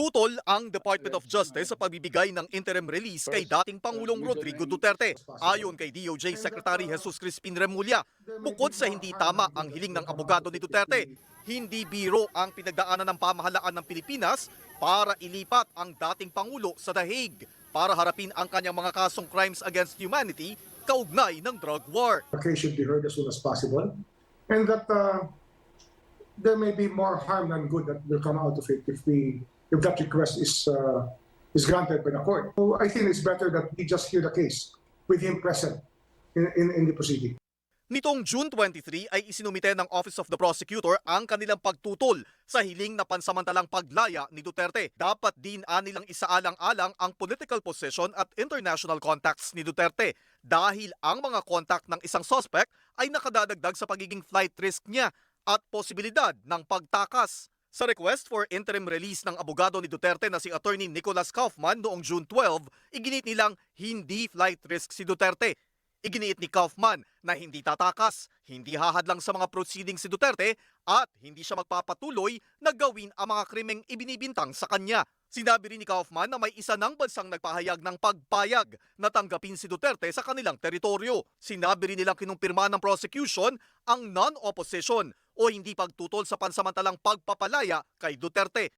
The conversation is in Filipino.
Tutol ang Department of Justice sa pagbibigay ng interim release kay dating Pangulong Rodrigo Duterte. Ayon kay DOJ Secretary Jesus Crispin Remulla, bukod sa hindi tama ang hiling ng abogado ni Duterte, hindi biro ang pinagdaanan ng pamahalaan ng Pilipinas para ilipat ang dating Pangulo sa The Hague para harapin ang kanyang mga kasong crimes against humanity kaugnay ng drug war. the case should be heard as soon as possible, and that uh, there may be more harm than good that will come out of it if we if that request is uh, is granted by the court. So I think it's better that we just hear the case with him present in, in, in the proceeding. Nitong June 23 ay isinumite ng Office of the Prosecutor ang kanilang pagtutol sa hiling na pansamantalang paglaya ni Duterte. Dapat din anilang isaalang-alang ang political position at international contacts ni Duterte dahil ang mga contact ng isang suspect ay nakadadagdag sa pagiging flight risk niya at posibilidad ng pagtakas. Sa request for interim release ng abogado ni Duterte na si Attorney Nicholas Kaufman noong June 12, iginit nilang hindi flight risk si Duterte. Iginiit ni Kaufman na hindi tatakas, hindi hahadlang sa mga proceedings si Duterte at hindi siya magpapatuloy na gawin ang mga krimeng ibinibintang sa kanya. Sinabi rin ni Kaufman na may isa ng bansang nagpahayag ng pagpayag na tanggapin si Duterte sa kanilang teritoryo. Sinabi rin nilang kinumpirma ng prosecution ang non-opposition o hindi pagtutol sa pansamantalang pagpapalaya kay Duterte.